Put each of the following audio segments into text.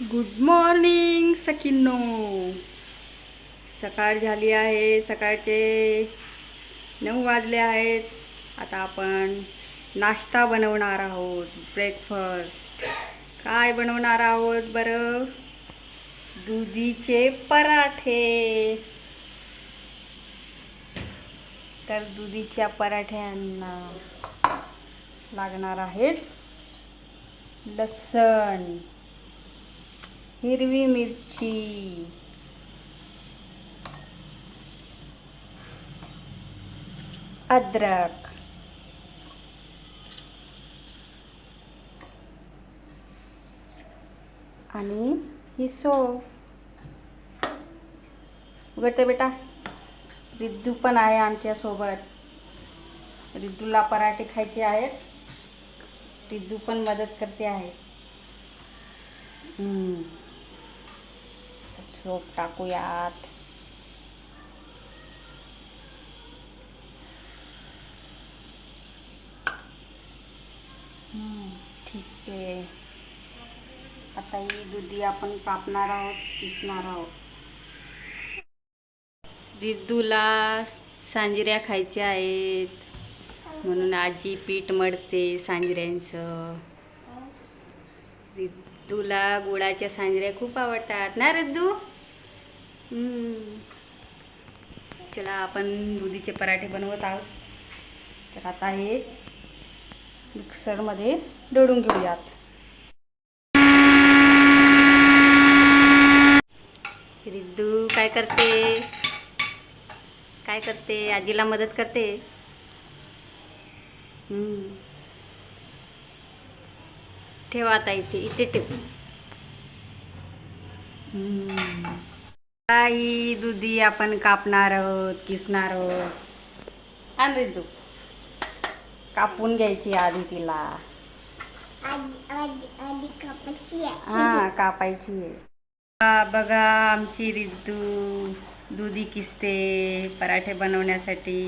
Good morning सखींनो सकाळ झाली आहे सकाळचे नऊ वाजले आहेत. आता आपण नाश्ता बनवणार आहोत ब्रेकफास्ट काय बनवणार आहोत बरं? दुधीचे पराठे. तर दुधीच्या पराठ्यांना लागणार आहेत लसण. हिरवी मिरची. अद्रक. आणि ही सोफ. उघडते बेटा. रिद्धू पण आहे आमच्यासोबत रिद्धूला पराठे खायचे आहेत. रिद्धू पण मदत करते आहे. हम्म. सोप टाकूयात हम्म, ठीक आहे. आता ही दुधी आपण कापणार आहोत किसणार आहोत. रिद्धूला सांजऱ्या खायच्या आहेत. म्हणून आजी पीठ मळते सांजऱ्यांचं. रिद्धूला गुळाच्या सांजऱ्या खूप आवडतात. ना रिद्धू. चला आपण दुधीचे पराठे बनवत आहोत. तर आता हे मिक्सरमध्ये दळून घेऊयात. रिद्धू काय करते? काय करते? आजीला मदत करते? ठेवा आता इथे इथे ठेव. हम्म. ही दुधी आपण कापणार आहोत किसणार आहोत. आण रिद्धू कापून घ्यायची आधी तिला. हा कापायची आहे. बघा आमची रिद्धू. दुधी किसते पराठे बनवण्यासाठी.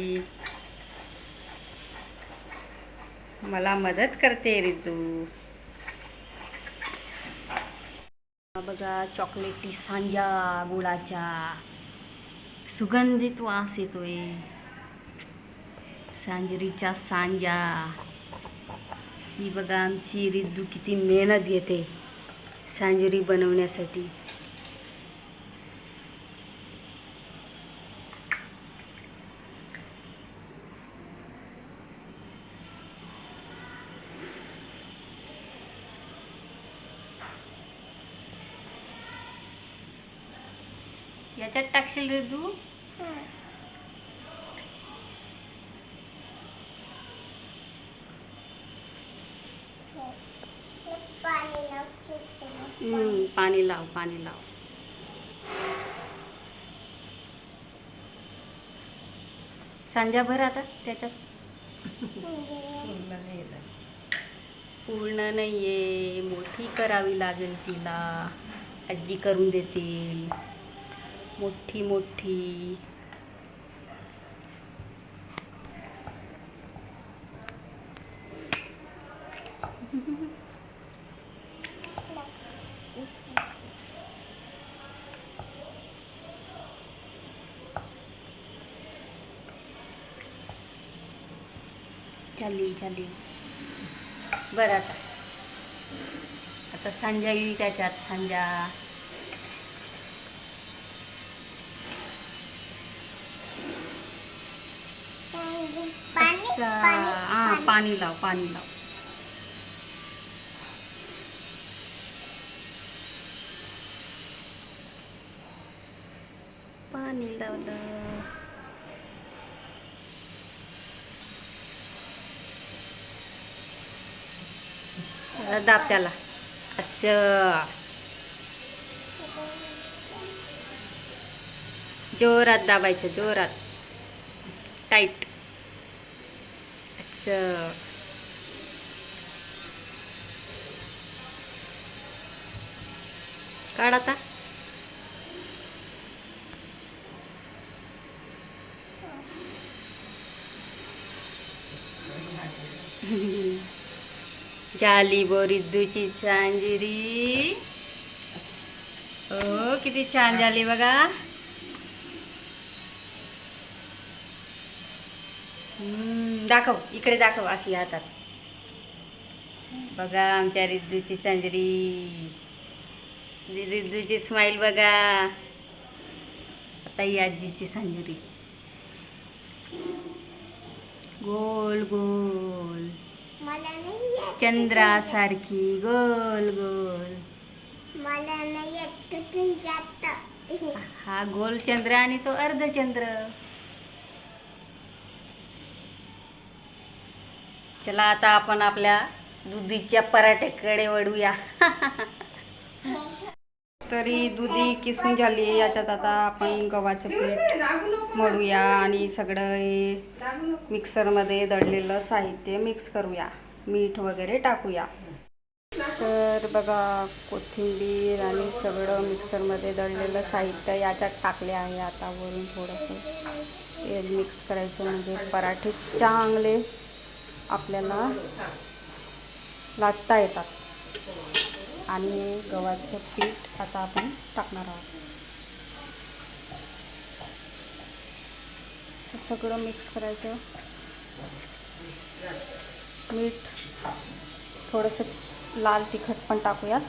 मला मदत करते रिद्धू हा बघा चॉकलेटी सांजा गुळाच्या सुगंधित वास येतोय. सांजरीच्या सांजा. ही बघा आमची रिद्धू किती मेहनत घेते सांजरी बनवण्यासाठी. याच्यात टाकशील रे तू? पाणी लाव पाणी लाव. सांजा भर आता त्याच्यात? पूर्ण नाहीये. मोठी करावी लागेल तिला. आजी करून देतील. मोठी मोठी झाली झाली बरं आता आता सांजा येईल त्याच्यात सांजा पाणी अच्छा, पाणी हा पाणी. लाव पाणी लाव. पाणी लावलं. दाब त्याला असं जोरात दाबायचं जोरात. टाईट. असं काढ आता. झाली बोरिद्दूची सांजरी किती छान झाली बघा. दाखव इकडे दाखव अशी हातात. बघा आमच्या रिद्धूची सांजरी. रिद्धूची स्माईल बघा. आता ही आजीची सांजरी. गोल गोल. चंद्रासारखी गोल गोल. मला नाही हा गोल चंद्र आणि तो अर्धचंद्र चला आता आपण आपल्या दुधीच्या पराठ्याकडे वळूया. तरी दुधी किसून झाली याच्यात आता आपण गव्हाचं पीठ मळूया आणि सगळं हे मिक्सरमध्ये दळलेलं साहित्य मिक्स करूया. मीठ वगैरे टाकूया. तर बघा कोथिंबीर आणि सगळं मिक्सरमध्ये दळलेलं साहित्य याच्यात टाकले आहे. आता वरून थोडंसं तेल मिक्स करायचं म्हणजे पराठे चांगले आपल्याला लाटता येतात. आणि गव्हाचं पीठ आता आपण टाकणार आहोत. असं सगळं मिक्स करायचं. मीठ थोडंसं लाल तिखट पण टाकूयात.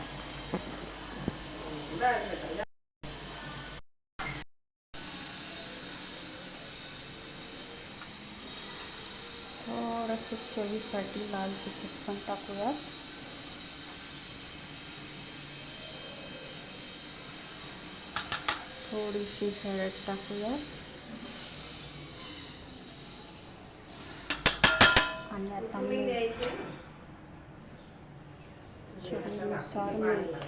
थोडंसं चवीसाठी लाल तिखट पण टाकूयात. थोडीशी हळद टाकूयात. आणि आता मीठ. चवीनुसार मीठ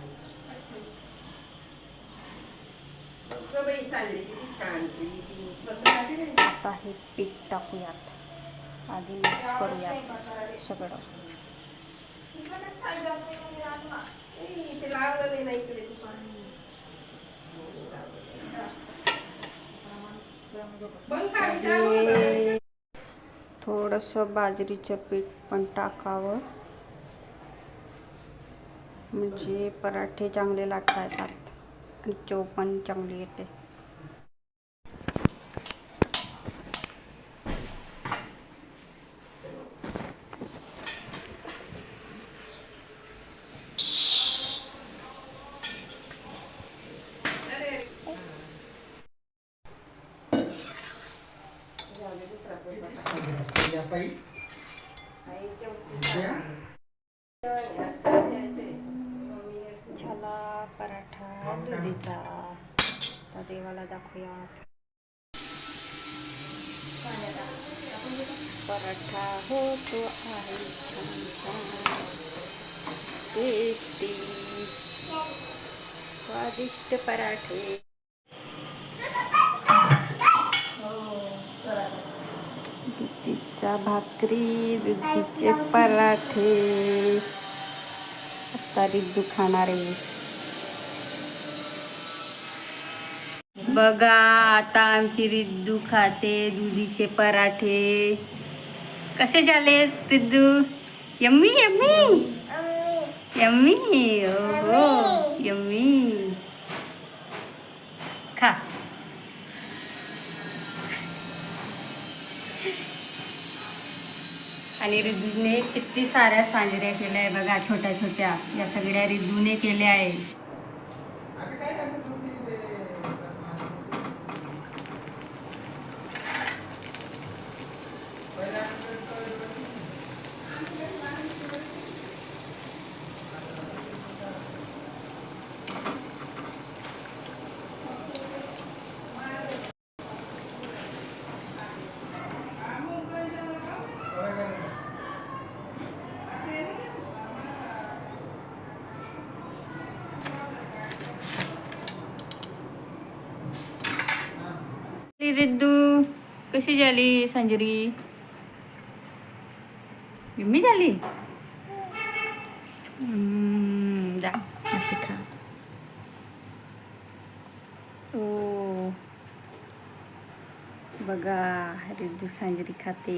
आता हे पीठ टाकूयात. आधी मिक्स करूयात सगळं. थोडंसं बाजरीचं पीठ पण टाकावं. म्हणजे पराठे चांगले लाटता येतात आणि चव पण चांगली येते. झाला पराठा दुधीचा. आता देवाला दाखवूयात. पराठा होतो आहे टेस्टी. स्वादिष्ट पराठे. दुधीचा भाकरी दुधीचे पराठे. आता रिद्धू खाणार आहे. बघा आता आमची रिद्धू खाते दुधीचे पराठे. कसे झाले रिद्धू? Yummy yummy. यम्मी. हो यम्मी. आणि रिद्धूने किती साऱ्या साजऱ्या केल्या आहे बघा छोट्या छोट्या या सगळ्या रिद्धूने केल्या आहे. रिद्धू कशी झाली सांजरी यम्मी झाली हम्म, जा अशी खा ओ बघा रिद्धू सांजरी खाते